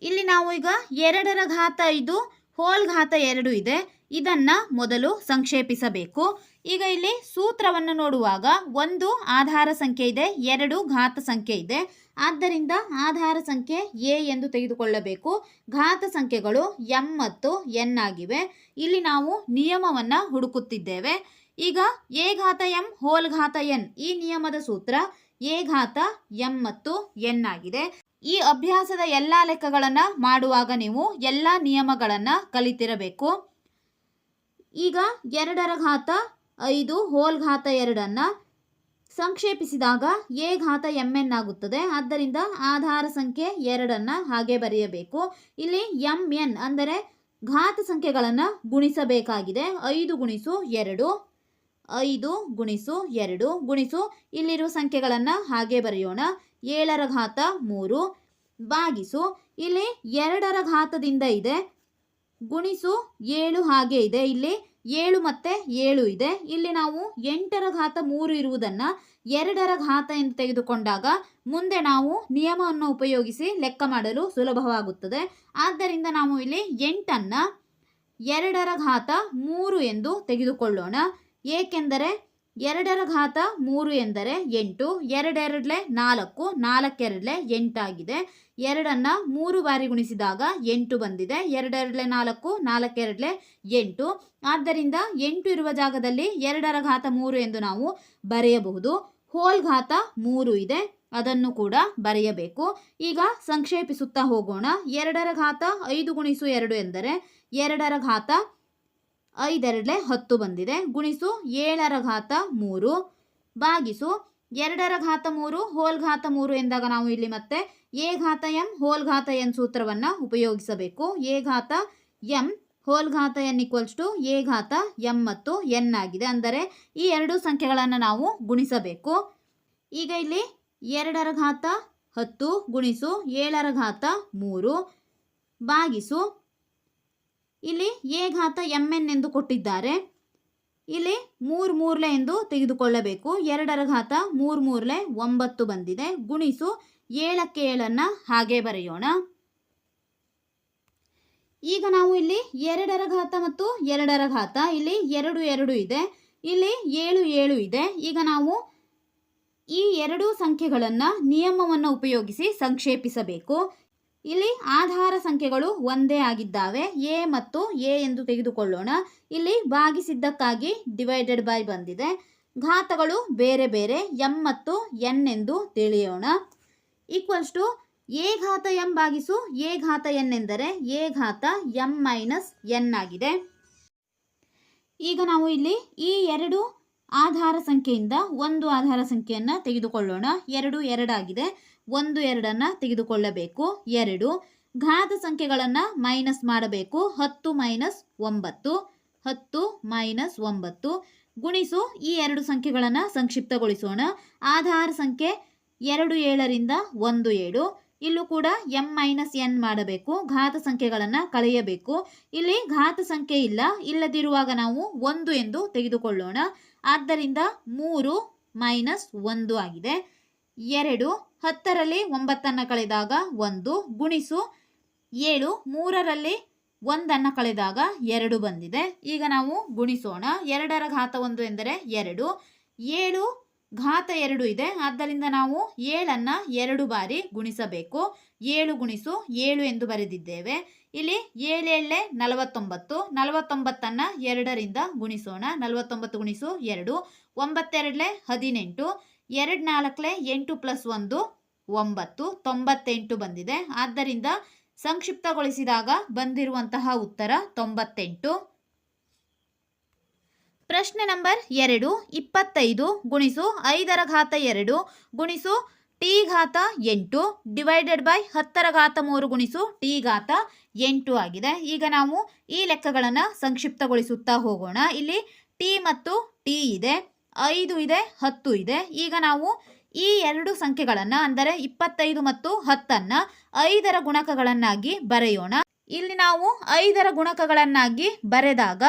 ಇಲ್ಲಿ ನಾವು ಈಗ ಎರಡರ ಘಾತ ಇದು ಹೋಲ್ ಘಾತ ಎರಡು ಇದೆ. ಇದನ್ನ ಮೊದಲು ಸಂಕ್ಷೇಪಿಸಬೇಕು. ಈಗ ಇಲ್ಲಿ ಸೂತ್ರವನ್ನು ನೋಡುವಾಗ ಒಂದು ಆಧಾರ ಸಂಖ್ಯೆ ಇದೆ, ಎರಡು ಘಾತ ಸಂಖ್ಯೆ ಇದೆ. ಆದ್ದರಿಂದ ಆಧಾರ ಸಂಖ್ಯೆ ಎ ಎಂದು ತೆಗೆದುಕೊಳ್ಳಬೇಕು. ಘಾತ ಸಂಖ್ಯೆಗಳು ಎಂ ಮತ್ತು ಎನ್ ಆಗಿವೆ. ಇಲ್ಲಿ ನಾವು ನಿಯಮವನ್ನು ಹುಡುಕುತ್ತಿದ್ದೇವೆ. ಈಗ ಎ ಘಾತ ಎಂ, ಹೋಲ್ ಘಾತ ಎನ್. ಈ ನಿಯಮದ ಸೂತ್ರ ಎ ಘಾತ ಎಂ ಮತ್ತು ಎನ್ ಆಗಿದೆ. ಈ ಅಭ್ಯಾಸದ ಎಲ್ಲ ಲೆಕ್ಕಗಳನ್ನು ಮಾಡುವಾಗ ನೀವು ಎಲ್ಲ ನಿಯಮಗಳನ್ನು ಕಲಿತಿರಬೇಕು. ಈಗ ಎರಡರ ಘಾತ ಐದು, ಹೋಲ್ ಘಾತ ಎರಡನ್ನು ಸಂಕ್ಷೇಪಿಸಿದಾಗ ಎ ಘಾತ ಎಂ ಎನ್ ಆಗುತ್ತದೆ. ಆದ್ದರಿಂದ ಆಧಾರ ಸಂಖ್ಯೆ ಎರಡನ್ನು ಹಾಗೆ ಬರೆಯಬೇಕು. ಇಲ್ಲಿ ಎಂ ಎನ್ ಅಂದರೆ ಘಾತ ಸಂಖ್ಯೆಗಳನ್ನು ಗುಣಿಸಬೇಕಾಗಿದೆ. ಐದು ಗುಣಿಸು ಎರಡು, ಐದು ಗುಣಿಸು ಎರಡು, ಗುಣಿಸು ಇಲ್ಲಿರುವ ಸಂಖ್ಯೆಗಳನ್ನು ಹಾಗೆ ಬರೆಯೋಣ. ಏಳರ ಘಾತ ಮೂರು. ಭಾಗಿಸು ಇಲ್ಲಿ ಎರಡರ ಘಾತದಿಂದ ಇದೆ. ಗುಣಿಸು. ಏಳು ಹಾಗೆ ಇದೆ. ಇಲ್ಲಿ ಏಳು ಮತ್ತೆ ಏಳು ಇದೆ. ಇಲ್ಲಿ ನಾವು ಎಂಟರ ಘಾತ ಮೂರು ಇರುವುದನ್ನು ಎರಡರ ಘಾತ ಎಂದು ತೆಗೆದುಕೊಂಡಾಗ ಮುಂದೆ ನಾವು ನಿಯಮವನ್ನು ಉಪಯೋಗಿಸಿ ಲೆಕ್ಕ ಮಾಡಲು ಸುಲಭವಾಗುತ್ತದೆ. ಆದ್ದರಿಂದ ನಾವು ಇಲ್ಲಿ ಎಂಟನ್ನು ಎರಡರ ಘಾತ ಮೂರು ಎಂದು ತೆಗೆದುಕೊಳ್ಳೋಣ. ಏಕೆಂದರೆ ಎರಡರ ಘಾತ ಮೂರು ಎಂದರೆ ಎಂಟು, ಎರಡೆರಡಲೆ ನಾಲ್ಕು, ನಾಲ್ಕೆರಡ್ಲೆ ಎಂಟಾಗಿದೆ. ಎರಡನ್ನು ಮೂರು ಬಾರಿ ಗುಣಿಸಿದಾಗ ಎಂಟು ಬಂದಿದೆ. ಎರಡೆರಡಲೆ ನಾಲ್ಕು, ನಾಲ್ಕೆರಡಲೆ ಎಂಟು. ಆದ್ದರಿಂದ ಎಂಟು ಇರುವ ಜಾಗದಲ್ಲಿ ಎರಡರ ಘಾತ ಮೂರು ಎಂದು ನಾವು ಬರೆಯಬಹುದು. ಹೋಲ್ ಘಾತ ಮೂರು ಇದೆ. ಅದನ್ನು ಕೂಡ ಬರೆಯಬೇಕು. ಈಗ ಸಂಕ್ಷೇಪಿಸುತ್ತಾ ಹೋಗೋಣ. ಎರಡರ ಘಾತ ಐದು ಗುಣಿಸು ಎರಡು ಎಂದರೆ ಎರಡರ ಘಾತ ಐದೆರಡ್ಲೆ ಹತ್ತು ಬಂದಿದೆ. ಗುಣಿಸು ಏಳರ ಘಾತ ಮೂರು. ಬಾಗಿಸು ಎರಡರ ಘಾತ ಮೂರು ಹೋಲ್ ಘಾತ ಮೂರು ಎಂದಾಗ ನಾವು ಇಲ್ಲಿ ಮತ್ತೆ ಎ ಘಾತ ಎಂ ಹೋಲ್ ಘಾತ ಎನ್ ಸೂತ್ರವನ್ನು ಉಪಯೋಗಿಸಬೇಕು. ಎ ಘಾತ ಎಂ ಹೋಲ್ ಘಾತ ಎನ್ ಈಕ್ವಲ್ಸ್ ಟು ಎ ಘಾತ ಎಂ ಮತ್ತು ಎನ್ ಆಗಿದೆ. ಅಂದರೆ ಈ ಎರಡು ಸಂಖ್ಯೆಗಳನ್ನು ನಾವು ಗುಣಿಸಬೇಕು. ಈಗ ಇಲ್ಲಿ ಎರಡರ ಘಾತ ಹತ್ತು, ಗುಣಿಸು ಏಳರ ಘಾತ ಮೂರು. ಬಾಗಿಸು ಇಲ್ಲಿ ಎ ಘಾತ ಎನ್ ಎಂದು ಕೊಟ್ಟಿದ್ದಾರೆ. ಇಲ್ಲಿ ಮೂರು ಮೂರ್ಲೆ ಎಂದು ತೆಗೆದುಕೊಳ್ಳಬೇಕು. ಎರಡರ ಘಾತ ಮೂರು ಮೂರ್ಲೆ ಒಂಬತ್ತು ಬಂದಿದೆ. ಗುಣಿಸು ಏಳಕ್ಕೆ ಏಳನ್ನು ಹಾಗೆ ಬರೆಯೋಣ. ಈಗ ನಾವು ಇಲ್ಲಿ ಎರಡರ ಘಾತ ಮತ್ತು ಎರಡರ ಘಾತ. ಇಲ್ಲಿ ಎರಡು ಎರಡು ಇದೆ. ಇಲ್ಲಿ ಏಳು ಏಳು ಇದೆ. ಈಗ ನಾವು ಈ ಎರಡು ಸಂಖ್ಯೆಗಳನ್ನು ನಿಯಮವನ್ನು ಉಪಯೋಗಿಸಿ ಸಂಕ್ಷೇಪಿಸಬೇಕು. ಇಲ್ಲಿ ಆಧಾರ ಸಂಖ್ಯೆಗಳು ಒಂದೇ ಆಗಿದ್ದಾವೆ. ಎ ಮತ್ತು ಎ ಎಂದು ತೆಗೆದುಕೊಳ್ಳೋಣ. ಇಲ್ಲಿ ಭಾಗಿಸಿದ್ದಕ್ಕಾಗಿ ಡಿವೈಡೆಡ್ ಬೈ ಬಂದಿದೆ. ಘಾತಗಳು ಬೇರೆ ಬೇರೆ, ಎಂ ಮತ್ತು ಎನ್ ಎಂದು ತಿಳಿಯೋಣ. ಈಕ್ವಲ್ಸ್ ಟು ಎ ಘಾತ ಎಂ ಭಾಗಿಸು ಎ ಘಾತ ಎನ್ ಎಂದರೆ ಎ ಘಾತ ಎಂ ಮೈನಸ್ ಎನ್ ಆಗಿದೆ. ಈಗ ನಾವು ಇಲ್ಲಿ ಈ ಎರಡು ಆಧಾರ ಸಂಖ್ಯೆಯಿಂದ ಒಂದು ಆಧಾರ ಸಂಖ್ಯೆಯನ್ನು ತೆಗೆದುಕೊಳ್ಳೋಣ. ಎರಡು ಎರಡಾಗಿದೆ ಒಂದು, ಎರಡನ್ನು ತೆಗೆದುಕೊಳ್ಳಬೇಕು. ಎರಡು, ಘಾತ ಸಂಖ್ಯೆಗಳನ್ನು ಮೈನಸ್ ಮಾಡಬೇಕು. ಹತ್ತು ಮೈನಸ್ ಒಂಬತ್ತು. ಹತ್ತು ಮೈನಸ್ ಒಂಬತ್ತು. ಗುಣಿಸು ಈ ಎರಡು ಸಂಖ್ಯೆಗಳನ್ನು ಸಂಕ್ಷಿಪ್ತಗೊಳಿಸೋಣ. ಆಧಾರ ಸಂಖ್ಯೆ ಎರಡು, ಏಳರಿಂದ ಒಂದು, ಏಳು. ಇಲ್ಲೂ ಕೂಡ ಎಂ ಮೈನಸ್ ಎನ್ ಮಾಡಬೇಕು. ಘಾತ ಸಂಖ್ಯೆಗಳನ್ನು ಕಳೆಯಬೇಕು. ಇಲ್ಲಿ ಘಾತ ಸಂಖ್ಯೆ ಇಲ್ಲ. ಇಲ್ಲದಿರುವಾಗ ನಾವು ಒಂದು ಎಂದು ತೆಗೆದುಕೊಳ್ಳೋಣ. ಆದ್ದರಿಂದ ಮೂರು ಮೈನಸ್ ಒಂದು ಆಗಿದೆ. ಎರಡು ಹತ್ತರಲ್ಲಿ ಒಂಬತ್ತನ್ನು ಕಳೆದಾಗ ಒಂದು, ಗುಣಿಸು ಏಳು, ಮೂರರಲ್ಲಿ ಒಂದನ್ನು ಕಳೆದಾಗ ಎರಡು ಬಂದಿದೆ. ಈಗ ನಾವು ಗುಣಿಸೋಣ. ಎರಡರ ಘಾತ ಒಂದು ಎಂದರೆ ಎರಡು. ಏಳು ಘಾತ ಎರಡು ಇದೆ. ಆದ್ದರಿಂದ ನಾವು ಏಳನ್ನು ಎರಡು ಬಾರಿ ಗುಣಿಸಬೇಕು. ಏಳು ಗುಣಿಸು ಏಳು ಎಂದು ಬರೆದಿದ್ದೇವೆ. ಇಲ್ಲಿ ಏಳೇಳೆ ನಲವತ್ತೊಂಬತ್ತು. ನಲವತ್ತೊಂಬತ್ತನ್ನು ಎರಡರಿಂದ ಗುಣಿಸೋಣ. ನಲವತ್ತೊಂಬತ್ತು ಗುಣಿಸು ಎರಡು. ಒಂಬತ್ತೆರಡಲೆ ಹದಿನೆಂಟು. ಎರಡು ನಾಲ್ಕಲೆ ಎಂಟು ಪ್ಲಸ್ ಒಂದು, ಒಂಬತ್ತು, ತೊಂಬತ್ತೆಂಟು ಬಂದಿದೆ. ಆದ್ದರಿಂದ ಸಂಕ್ಷಿಪ್ತಗೊಳಿಸಿದಾಗ ಬಂದಿರುವಂತಹ ಉತ್ತರ ತೊಂಬತ್ತೆಂಟು. ಪ್ರಶ್ನೆ ನಂಬರ್ ಎರಡು, ಇಪ್ಪತ್ತೈದು ಗುಣಿಸು ಐದರ ಘಾತ ಎರಡು ಗುಣಿಸು ಟಿ ಘಾತ ಎಂಟು ಡಿವೈಡೆಡ್ ಬೈ ಹತ್ತರ ಘಾತ ಮೂರು ಗುಣಿಸು ಟಿ ಘಾತ ಎಂಟು ಆಗಿದೆ. ಈಗ ನಾವು ಈ ಲೆಕ್ಕಗಳನ್ನು ಸಂಕ್ಷಿಪ್ತಗೊಳಿಸುತ್ತಾ ಹೋಗೋಣ. ಇಲ್ಲಿ ಟಿ ಮತ್ತು ಟಿ ಇದೆ. ಐದು ಇದೆ, ಹತ್ತು ಇದೆ. ಈಗ ನಾವು ಈ ಎರಡು ಸಂಖ್ಯೆಗಳನ್ನು, ಅಂದರೆ ಇಪ್ಪತ್ತೈದು ಮತ್ತು ಹತ್ತನ್ನು ಐದರ ಗುಣಕಗಳನ್ನಾಗಿ ಬರೆಯೋಣ. ಇಲ್ಲಿ ನಾವು ಐದರ ಗುಣಕಗಳನ್ನಾಗಿ ಬರೆದಾಗ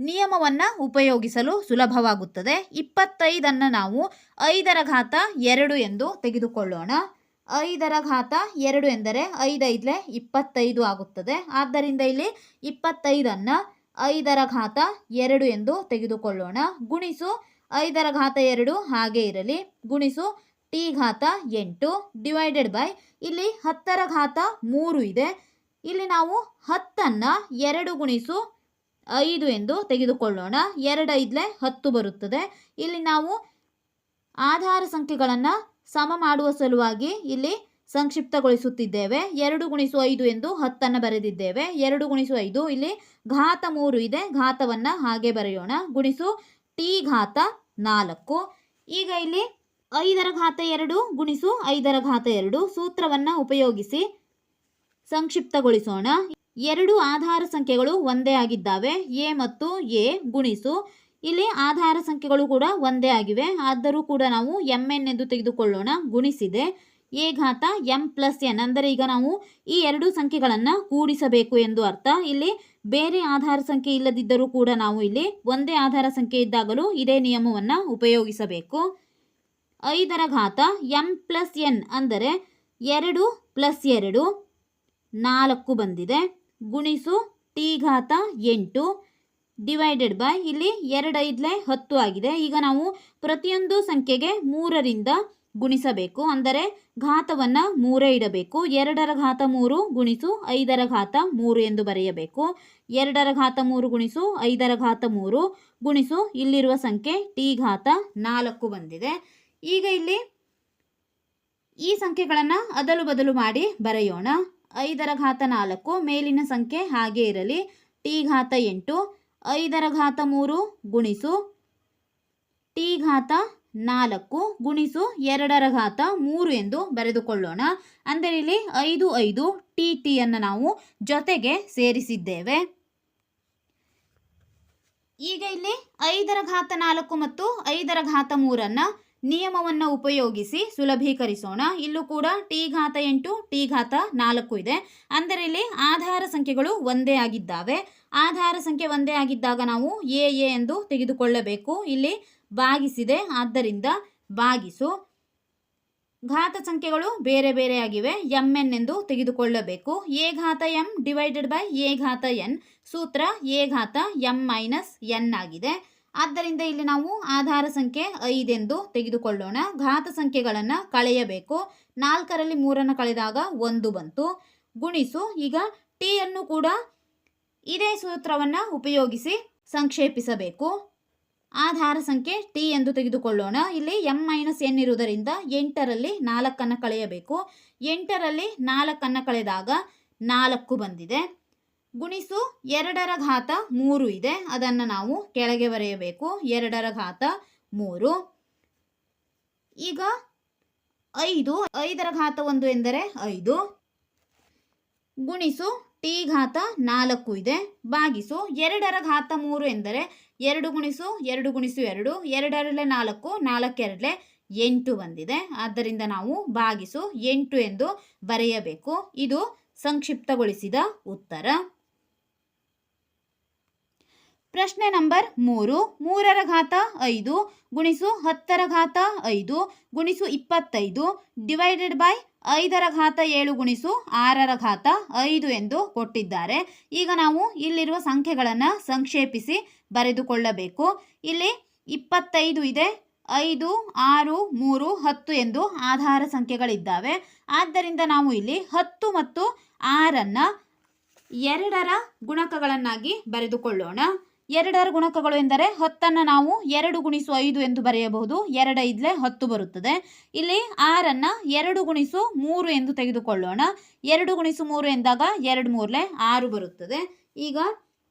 ನಿಯಮವನ್ನು ಉಪಯೋಗಿಸಲು ಸುಲಭವಾಗುತ್ತದೆ. ಇಪ್ಪತ್ತೈದನ್ನು ನಾವು ಐದರ ಘಾತ ಎರಡು ಎಂದು ತೆಗೆದುಕೊಳ್ಳೋಣ. ಐದರ ಘಾತ ಎರಡು ಎಂದರೆ ಐದೈದಲೆ ಇಪ್ಪತ್ತೈದು ಆಗುತ್ತದೆ. ಆದ್ದರಿಂದ ಇಲ್ಲಿ ಇಪ್ಪತ್ತೈದನ್ನು ಐದರ ಘಾತ ಎರಡು ಎಂದು ತೆಗೆದುಕೊಳ್ಳೋಣ. ಗುಣಿಸು ಐದರ ಘಾತ ಎರಡು ಹಾಗೆ ಇರಲಿ. ಗುಣಿಸು ಟಿ ಘಾತ ಎಂಟು ಡಿವೈಡೆಡ್ ಬೈ ಇಲ್ಲಿ ಹತ್ತರ ಘಾತ ಮೂರು ಇದೆ. ಇಲ್ಲಿ ನಾವು ಹತ್ತನ್ನು ಎರಡು ಗುಣಿಸು ಐದು ಎಂದು ತೆಗೆದುಕೊಳ್ಳೋಣ. ಎರಡು ಐದಲೆ ಹತ್ತು ಬರುತ್ತದೆ. ಇಲ್ಲಿ ನಾವು ಆಧಾರ ಸಂಖ್ಯೆಗಳನ್ನು ಸಮ ಮಾಡುವ ಸಲುವಾಗಿ ಇಲ್ಲಿ ಸಂಕ್ಷಿಪ್ತಗೊಳಿಸುತ್ತಿದ್ದೇವೆ. ಎರಡು ಗುಣಿಸು ಐದು ಎಂದು ಹತ್ತನ್ನು ಬರೆದಿದ್ದೇವೆ. ಎರಡು ಗುಣಿಸು ಐದು, ಇಲ್ಲಿ ಘಾತ ಮೂರು ಇದೆ. ಘಾತವನ್ನು ಹಾಗೆ ಬರೆಯೋಣ. ಗುಣಿಸು ಟಿ ಘಾತ ನಾಲ್ಕು. ಈಗ ಇಲ್ಲಿ ಐದರ ಘಾತ ಎರಡು ಗುಣಿಸು ಐದರ ಘಾತ ಎರಡು ಸೂತ್ರವನ್ನು ಉಪಯೋಗಿಸಿ ಸಂಕ್ಷಿಪ್ತಗೊಳಿಸೋಣ. ಎರಡು ಆಧಾರ ಸಂಖ್ಯೆಗಳು ಒಂದೇ ಆಗಿದ್ದಾವೆ. ಎ ಮತ್ತು ಎ ಗುಣಿಸು. ಇಲ್ಲಿ ಆಧಾರ ಸಂಖ್ಯೆಗಳು ಕೂಡ ಒಂದೇ ಆಗಿವೆ. ಆದರೂ ಕೂಡ ನಾವು ಎಂ ಎನ್ ಎಂದು ತೆಗೆದುಕೊಳ್ಳೋಣ. ಗುಣಿಸಿದೆ. ಎ ಘಾತ ಎಂ ಪ್ಲಸ್ ಎನ್. ಅಂದರೆ ಈಗ ನಾವು ಈ ಎರಡು ಸಂಖ್ಯೆಗಳನ್ನು ಕೂಡಿಸಬೇಕು ಎಂದು ಅರ್ಥ. ಇಲ್ಲಿ ಬೇರೆ ಆಧಾರ ಸಂಖ್ಯೆ ಇಲ್ಲದಿದ್ದರೂ ಕೂಡ ನಾವು ಇಲ್ಲಿ ಒಂದೇ ಆಧಾರ ಸಂಖ್ಯೆ ಇದ್ದಾಗಲೂ ಇದೇ ನಿಯಮವನ್ನು ಉಪಯೋಗಿಸಬೇಕು. ಐದರ ಘಾತ ಎಂ ಪ್ಲಸ್ ಎನ್ ಅಂದರೆ ಎರಡು ಪ್ಲಸ್ ಎರಡು ನಾಲ್ಕು ಬಂದಿದೆ. ಗುಣಿಸು ಟಿ ಘಾತ ಎಂಟು ಡಿವೈಡೆಡ್ ಬೈ ಇಲ್ಲಿ ಎರಡು ಹತ್ತು ಆಗಿದೆ. ಈಗ ನಾವು ಪ್ರತಿಯೊಂದು ಸಂಖ್ಯೆಗೆ ಮೂರರಿಂದ ಗುಣಿಸಬೇಕು. ಅಂದರೆ ಘಾತವನ್ನು ಮೂರೇ ಇಡಬೇಕು. ಎರಡರ ಘಾತ ಮೂರು ಗುಣಿಸು ಐದರ ಘಾತ ಮೂರು ಎಂದು ಬರೆಯಬೇಕು. ಎರಡರ ಘಾತ ಮೂರು ಗುಣಿಸು ಐದರ ಘಾತ ಮೂರು ಗುಣಿಸು ಇಲ್ಲಿರುವ ಸಂಖ್ಯೆ ಟಿ ಘಾತ ನಾಲ್ಕು ಬಂದಿದೆ. ಈಗ ಇಲ್ಲಿ ಈ ಸಂಖ್ಯೆಗಳನ್ನು ಅದಲು ಬದಲು ಮಾಡಿ ಬರೆಯೋಣ. ಐದರ ಘಾತ ನಾಲ್ಕು ಮೇಲಿನ ಸಂಖ್ಯೆ ಹಾಗೆ ಇರಲಿ. ಟಿ ಘಾತ ಎಂಟು, ಐದರ ಘಾತ ಮೂರು ಗುಣಿಸು ಟಿ ಘಾತ ನಾಲ್ಕು ಗುಣಿಸು ಎರಡರ ಘಾತ ಮೂರು ಎಂದು ಬರೆದುಕೊಳ್ಳೋಣ. ಅಂದರೆ ಇಲ್ಲಿ ಐದು ಐದು ಟಿ ಟಿಯನ್ನು ನಾವು ಜೊತೆಗೆ ಸೇರಿಸಿದ್ದೇವೆ. ಈಗ ಇಲ್ಲಿ ಐದರ ಘಾತ ನಾಲ್ಕು ಮತ್ತು ಐದರ ಘಾತ ಮೂರನ್ನು ನಿಯಮವನ್ನು ಉಪಯೋಗಿಸಿ ಸುಲಭೀಕರಿಸೋಣ. ಇಲ್ಲೂ ಕೂಡ ಟಿ ಘಾತ ಎಂಟು, ಟಿ ಘಾತ ನಾಲ್ಕು ಇದೆ. ಅಂದರೆ ಇಲ್ಲಿ ಆಧಾರ ಸಂಖ್ಯೆಗಳು ಒಂದೇ ಆಗಿದ್ದಾವೆ. ಆಧಾರ ಸಂಖ್ಯೆ ಒಂದೇ ಆಗಿದ್ದಾಗ ನಾವು ಎ ಎ ಎಂದು ತೆಗೆದುಕೊಳ್ಳಬೇಕು. ಇಲ್ಲಿ ಭಾಗಿಸಿದೆ. ಆದ್ದರಿಂದ ಭಾಗಿಸು. ಘಾತ ಸಂಖ್ಯೆಗಳು ಬೇರೆ ಬೇರೆಯಾಗಿವೆ ಎಂ ಎನ್ ಎಂದು ತೆಗೆದುಕೊಳ್ಳಬೇಕು. ಎ ಘಾತ ಎಂ ಡಿವೈಡೆಡ್ ಬೈ ಎ ಘಾತ ಎನ್ ಸೂತ್ರ ಎ ಘಾತ ಎಂ ಮೈನಸ್ ಎನ್ ಆಗಿದೆ. ಆದ್ದರಿಂದ ಇಲ್ಲಿ ನಾವು ಆಧಾರ ಸಂಖ್ಯೆ ಐದೆಂದು ತೆಗೆದುಕೊಳ್ಳೋಣ. ಘಾತ ಸಂಖ್ಯೆಗಳನ್ನು ಕಳೆಯಬೇಕು. ನಾಲ್ಕರಲ್ಲಿ ಮೂರನ್ನು ಕಳೆದಾಗ ಒಂದು ಬಂತು. ಗುಣಿಸು. ಈಗ ಟಿಯನ್ನು ಕೂಡ ಇದೇ ಸೂತ್ರವನ್ನು ಉಪಯೋಗಿಸಿ ಸಂಕ್ಷೇಪಿಸಬೇಕು. ಆಧಾರ ಸಂಖ್ಯೆ ಟಿ ಎಂದು ತೆಗೆದುಕೊಳ್ಳೋಣ. ಇಲ್ಲಿ ಎಂ ಮೈನಸ್ ಎನ್ ಇರುವುದರಿಂದ ಎಂಟರಲ್ಲಿ ನಾಲ್ಕನ್ನು ಕಳೆಯಬೇಕು. ಎಂಟರಲ್ಲಿ ನಾಲ್ಕನ್ನು ಕಳೆದಾಗ ನಾಲ್ಕು ಬಂದಿದೆ. ಗುಣಿಸು ಎರಡರ ಘಾತ ಮೂರು ಇದೆ. ಅದನ್ನು ನಾವು ಕೆಳಗೆ ಬರೆಯಬೇಕು. ಎರಡರ ಘಾತ ಮೂರು. ಈಗ ಐದು. ಐದರ ಘಾತ ಒಂದು ಎಂದರೆ ಐದು. ಗುಣಿಸು ಟಿ ಘಾತ ನಾಲ್ಕು ಇದೆ. ಭಾಗಿಸು ಎರಡರ ಘಾತ ಮೂರು ಎಂದರೆ ಎರಡು ಗುಣಿಸು ಎರಡು ಗುಣಿಸು ಎರಡು ಎರಡರಲೆ ನಾಲ್ಕು ನಾಲ್ಕೆರಡಲೆ ಎಂಟು ಬಂದಿದೆ. ಆದ್ದರಿಂದ ನಾವು ಭಾಗಿಸು ಎಂಟು ಎಂದು ಬರೆಯಬೇಕು. ಇದು ಸಂಕ್ಷಿಪ್ತಗೊಳಿಸಿದ ಉತ್ತರ. ಪ್ರಶ್ನೆ ನಂಬರ್ ಮೂರು. ಮೂರರ ಘಾತ ಐದು, ಗುಣಿಸು ಹತ್ತರ ಘಾತ ಐದು, ಗುಣಿಸು ಇಪ್ಪತ್ತೈದು, ಡಿವೈಡೆಡ್ ಬೈ ಐದರ ಘಾತ ಏಳು ಗುಣಿಸು ಆರರ ಘಾತ ಐದು ಎಂದು ಕೊಟ್ಟಿದ್ದಾರೆ. ಈಗ ನಾವು ಇಲ್ಲಿರುವ ಸಂಖ್ಯೆಗಳನ್ನು ಸಂಕ್ಷೇಪಿಸಿ ಬರೆದುಕೊಳ್ಳಬೇಕು. ಇಲ್ಲಿ ಇಪ್ಪತ್ತೈದು ಇದೆ, ಐದು, ಆರು, ಮೂರು, ಹತ್ತು ಎಂದು ಆಧಾರ ಸಂಖ್ಯೆಗಳಿದ್ದಾವೆ. ಆದ್ದರಿಂದ ನಾವು ಇಲ್ಲಿ ಹತ್ತು ಮತ್ತು ಆರನ್ನು ಎರಡರ ಗುಣಕಗಳನ್ನಾಗಿ ಬರೆದುಕೊಳ್ಳೋಣ. ಎರಡರ ಗುಣಕಗಳು ಎಂದರೆ ಹತ್ತನ್ನು ನಾವು ಎರಡು ಗುಣಿಸು ಐದು ಎಂದು ಬರೆಯಬಹುದು. ಎರಡು ಐದಲೇ ಹತ್ತು ಬರುತ್ತದೆ. ಇಲ್ಲಿ ಆರನ್ನು ಎರಡು ಗುಣಿಸು ಮೂರು ಎಂದು ತೆಗೆದುಕೊಳ್ಳೋಣ. ಎರಡು ಗುಣಿಸು ಮೂರು ಎಂದಾಗ ಎರಡು ಮೂರಲೆ ಆರು ಬರುತ್ತದೆ. ಈಗ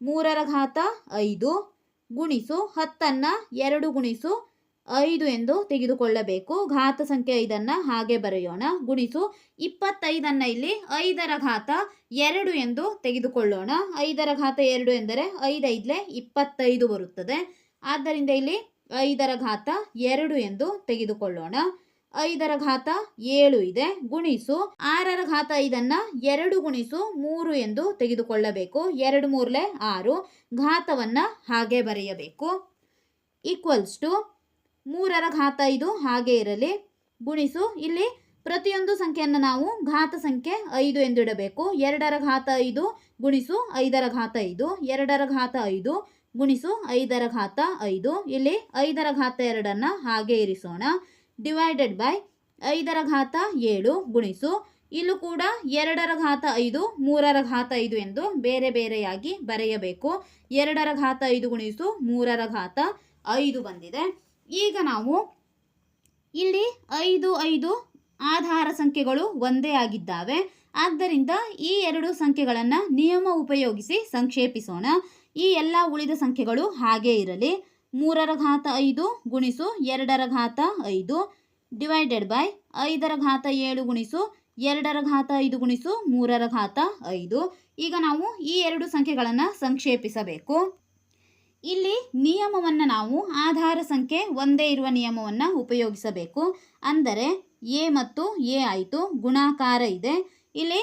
ಮೂರರ ಘಾತ ಐದು ಗುಣಿಸು ಹತ್ತನ್ನು ಎರಡು ಗುಣಿಸು ಐದು ಎಂದು ತೆಗೆದುಕೊಳ್ಳಬೇಕು. ಘಾತ ಸಂಖ್ಯೆ ಐದನ್ನು ಹಾಗೆ ಬರೆಯೋಣ. ಗುಣಿಸು. ಇಪ್ಪತ್ತೈದನ್ನು ಇಲ್ಲಿ ಐದರ ಘಾತ ಎರಡು ಎಂದು ತೆಗೆದುಕೊಳ್ಳೋಣ. ಐದರ ಘಾತ ಎರಡು ಎಂದರೆ ಐದೈದಲೇ ಇಪ್ಪತ್ತೈದು ಬರುತ್ತದೆ. ಆದ್ದರಿಂದ ಇಲ್ಲಿ ಐದರ ಘಾತ ಎರಡು ಎಂದು ತೆಗೆದುಕೊಳ್ಳೋಣ. ಐದರ ಘಾತ ಏಳು ಇದೆ. ಗುಣಿಸು. ಆರರ ಘಾತ ಐದನ್ನು ಎರಡು ಗುಣಿಸು ಮೂರು ಎಂದು ತೆಗೆದುಕೊಳ್ಳಬೇಕು. ಎರಡು ಮೂರಲೆ ಆರು. ಘಾತವನ್ನು ಹಾಗೆ ಬರೆಯಬೇಕು. ಈಕ್ವಲ್ಸ್ ಟು ಮೂರರ ಘಾತ ಐದು ಹಾಗೆ ಇರಲಿ. ಗುಣಿಸು, ಇಲ್ಲಿ ಪ್ರತಿಯೊಂದು ಸಂಖ್ಯೆಯನ್ನು ನಾವು ಘಾತ ಸಂಖ್ಯೆ ಐದು ಎಂದು ಇಡಬೇಕು ಎರಡರ ಘಾತ ಐದು, ಗುಣಿಸು, ಐದರ ಘಾತ ಐದು. ಎರಡರ ಘಾತ ಐದು, ಗುಣಿಸು, ಐದರ ಘಾತ ಐದು. ಇಲ್ಲಿ ಐದರ ಘಾತ ಎರಡನ್ನು ಹಾಗೆ ಇರಿಸೋಣ. ಡಿವೈಡೆಡ್ ಬೈ ಐದರ ಘಾತ ಏಳು, ಗುಣಿಸು. ಇಲ್ಲೂ ಕೂಡ ಎರಡರ ಘಾತ ಐದು, ಮೂರರ ಘಾತ ಐದು ಎಂದು ಬೇರೆ ಬೇರೆಯಾಗಿ ಬರೆಯಬೇಕು. ಎರಡರ ಘಾತ ಐದು, ಗುಣಿಸು. ಮೂರರ ಘಾತ ಐದು ಬಂದಿದೆ. ಈಗ ನಾವು ಇಲ್ಲಿ ಐದು ಐದು ಆಧಾರ ಸಂಖ್ಯೆಗಳು ಒಂದೇ ಆಗಿದ್ದಾವೆ. ಆದ್ದರಿಂದ ಈ ಎರಡು ಸಂಖ್ಯೆಗಳನ್ನು ನಿಯಮ ಉಪಯೋಗಿಸಿ ಸಂಕ್ಷೇಪಿಸೋಣ. ಈ ಎಲ್ಲ ಉಳಿದ ಸಂಖ್ಯೆಗಳು ಹಾಗೇ ಇರಲಿ. ಮೂರರ ಘಾತ ಐದು ಗುಣಿಸು ಎರಡರ ಘಾತ ಐದು ಡಿವೈಡೆಡ್ ಬೈ ಐದರ ಘಾತ ಏಳು ಗುಣಿಸು ಎರಡರ ಘಾತ ಐದು ಗುಣಿಸು ಮೂರರ ಘಾತ ಐದು. ಈಗ ನಾವು ಈ ಎರಡು ಸಂಖ್ಯೆಗಳನ್ನು ಸಂಕ್ಷೇಪಿಸಬೇಕು. ಇಲ್ಲಿ ನಿಯಮವನ್ನು ನಾವು ಆಧಾರ ಸಂಖ್ಯೆ ಒಂದೇ ಇರುವ ನಿಯಮವನ್ನು ಉಪಯೋಗಿಸಬೇಕು. ಅಂದರೆ ಎ ಮತ್ತು ಎ ಆಯಿತು, ಗುಣಾಕಾರ ಇದೆ. ಇಲ್ಲಿ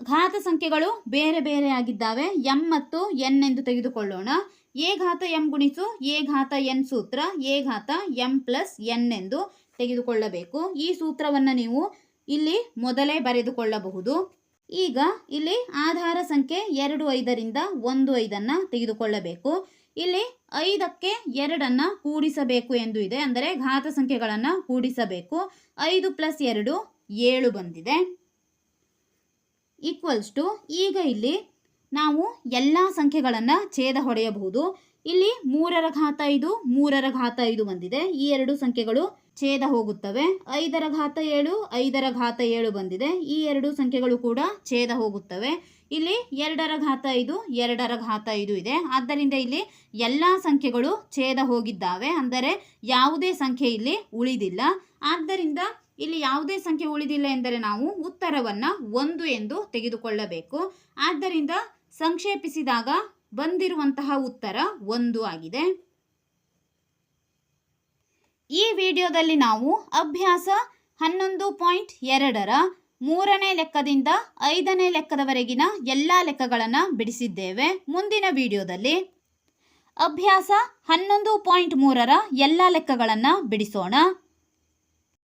ಘಾತ ಸಂಖ್ಯೆಗಳು ಬೇರೆ ಬೇರೆ ಆಗಿದ್ದಾವೆ. ಎಂ ಮತ್ತು ಎನ್ ಎಂದು ತೆಗೆದುಕೊಳ್ಳೋಣ. ಎ ಘಾತ ಎಂ ಗುಣಿಸು, ಎ ಘಾತ ಎನ್ ಸೂತ್ರ, ಎ ಘಾತ ಎಂ ಪ್ಲಸ್ ಎನ್ ಎಂದು ತೆಗೆದುಕೊಳ್ಳಬೇಕು. ಈ ಸೂತ್ರವನ್ನು ನೀವು ಇಲ್ಲಿ ಮೊದಲೇ ಬರೆದುಕೊಳ್ಳಬಹುದು. ಈಗ ಇಲ್ಲಿ ಆಧಾರ ಸಂಖ್ಯೆ ಎರಡು ಐದರಿಂದ ಒಂದು ಐದನ್ನು ತೆಗೆದುಕೊಳ್ಳಬೇಕು. ಇಲ್ಲಿ ಐದಕ್ಕೆ ಎರಡನ್ನು ಕೂಡಿಸಬೇಕು ಎಂದು ಇದೆ. ಅಂದರೆ ಘಾತ ಸಂಖ್ಯೆಗಳನ್ನು ಕೂಡಿಸಬೇಕು. ಐದು ಪ್ಲಸ್ ಎರಡು, ಏಳು ಬಂದಿದೆ. ಈಕ್ವಲ್ಸ್ ಟು ಈಗ ಇಲ್ಲಿ ನಾವು ಎಲ್ಲ ಸಂಖ್ಯೆಗಳನ್ನು ಛೇದ ಹೊಡೆಯಬಹುದು. ಇಲ್ಲಿ ಮೂರರ ಘಾತ ಐದು, ಮೂರರ ಘಾತ ಐದು ಬಂದಿದೆ. ಈ ಎರಡು ಸಂಖ್ಯೆಗಳು ಛೇದ ಹೋಗುತ್ತವೆ. ಐದರ ಘಾತ ಏಳು, ಐದರ ಘಾತ ಏಳು ಬಂದಿದೆ. ಈ ಎರಡು ಸಂಖ್ಯೆಗಳು ಕೂಡ ಛೇದ ಹೋಗುತ್ತವೆ. ಇಲ್ಲಿ ಎರಡರ ಘಾತ ಐದು, ಎರಡರ ಘಾತ ಐದು ಇದೆ. ಆದ್ದರಿಂದ ಇಲ್ಲಿ ಎಲ್ಲ ಸಂಖ್ಯೆಗಳು ಛೇದ ಹೋಗಿದ್ದಾವೆ. ಅಂದರೆ ಯಾವುದೇ ಸಂಖ್ಯೆ ಇಲ್ಲಿ ಉಳಿದಿಲ್ಲ. ಆದ್ದರಿಂದ ಇಲ್ಲಿ ಯಾವುದೇ ಸಂಖ್ಯೆ ಉಳಿದಿಲ್ಲ ಎಂದರೆ ನಾವು ಉತ್ತರವನ್ನು ಒಂದು ಎಂದು ತೆಗೆದುಕೊಳ್ಳಬೇಕು. ಆದ್ದರಿಂದ ಸಂಕ್ಷೇಪಿಸಿದಾಗ ಬಂದಿರುವಂತಹ ಉತ್ತರ ಒಂದು ಆಗಿದೆ. ಈ ವಿಡಿಯೋದಲ್ಲಿ ನಾವು ಅಭ್ಯಾಸ ಹನ್ನೊಂದು ಪಾಯಿಂಟ್ ಎರಡರ ಮೂರನೇ ಲೆಕ್ಕದಿಂದ ಐದನೇ ಲೆಕ್ಕದವರೆಗಿನ ಎಲ್ಲ ಲೆಕ್ಕಗಳನ್ನು ಬಿಡಿಸಿದ್ದೇವೆ. ಮುಂದಿನ ವಿಡಿಯೋದಲ್ಲಿ ಅಭ್ಯಾಸ ಹನ್ನೊಂದು ಪಾಯಿಂಟ್ ಮೂರರ ಎಲ್ಲ ಲೆಕ್ಕಗಳನ್ನು ಬಿಡಿಸೋಣ.